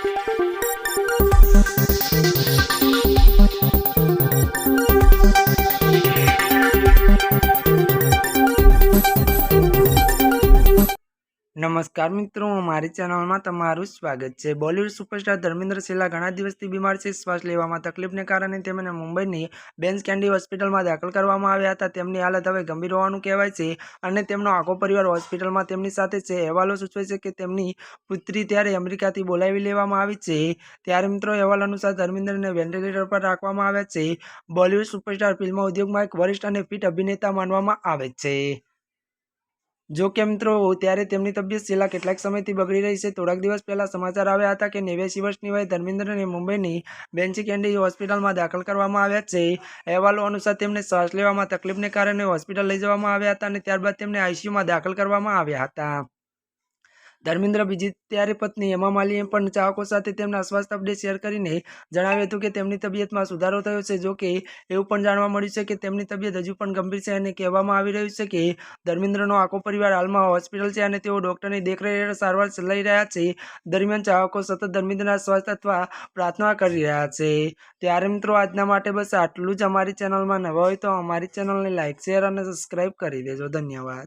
Thank you. નમસ્કાર મિત્રો, મારી ચેનલમાં તમારું સ્વાગત છે. બોલિવૂડ સુપરસ્ટાર ધર્મેન્દ્ર છેલ્લા ઘણા દિવસથી બીમાર છે. શ્વાસ લેવામાં તકલીફને કારણે તેમને મુંબઈની બેન્સ કેન્ડી હોસ્પિટલમાં દાખલ કરવામાં આવ્યા હતા. તેમની હાલત હવે ગંભીર હોવાનું કહેવાય છે અને તેમનો આખો પરિવાર હોસ્પિટલમાં તેમની સાથે છે. અહેવાલો સૂચવે છે કે તેમની પુત્રી ત્યારે અમેરિકાથી બોલાવી લેવામાં આવી છે. ત્યારે મિત્રો, અહેવાલ અનુસાર ધર્મેન્દ્રને વેન્ટિલેટર પર રાખવામાં આવ્યા છે. બોલિવૂડ સુપરસ્ટાર ફિલ્મ ઉદ્યોગમાં એક વરિષ્ઠ અને ફિટ અભિનેતા માનવામાં આવે છે. જો કે મિત્રો, ત્યારે તેમની તબિયત છેલ્લા કેટલાક સમયથી બગડી રહી છે. થોડાક દિવસ પહેલા સમાચાર આવ્યા હતા કે નેવ્યાસી વર્ષની વયે ધર્મેન્દ્રને મુંબઈની બેન્ચી કેન્ડી હોસ્પિટલમાં દાખલ કરવામાં આવ્યા છે. અહેવાલો અનુસાર તેમને શ્વાસ લેવામાં તકલીફને કારણે હોસ્પિટલ લઈ જવામાં આવ્યા હતા અને ત્યારબાદ તેમને આઈસીયુમાં દાખલ કરવામાં આવ્યા હતા. ધર્મેન્દ્ર બીજી ત્યારે પત્ની હેમા માલીએ પણ ચાહકો સાથે તેમના સ્વાસ્થ્ય અપડેટ શેર કરીને જણાવ્યું હતું કે તેમની તબિયતમાં સુધારો થયો છે. જો કે એવું પણ જાણવા મળ્યું છે કે તેમની તબિયત હજુ પણ ગંભીર છે અને કહેવામાં આવી રહ્યું છે કે ધર્મેન્દ્રનો આખો પરિવાર હાલમાં હોસ્પિટલ છે અને તેઓ ડોક્ટરની દેખરેખ સારવાર લઈ રહ્યા છે. દરમિયાન ચાહકો સતત ધર્મેન્દ્રના સ્વાસ્થ્ય અથવા પ્રાર્થના કરી રહ્યા છે. ત્યારે મિત્રો આજના માટે બસ આટલું જ. અમારી ચેનલમાં નવા હોય તો અમારી ચેનલને લાઇક શેર અને સબસ્ક્રાઈબ કરી દેજો. ધન્યવાદ.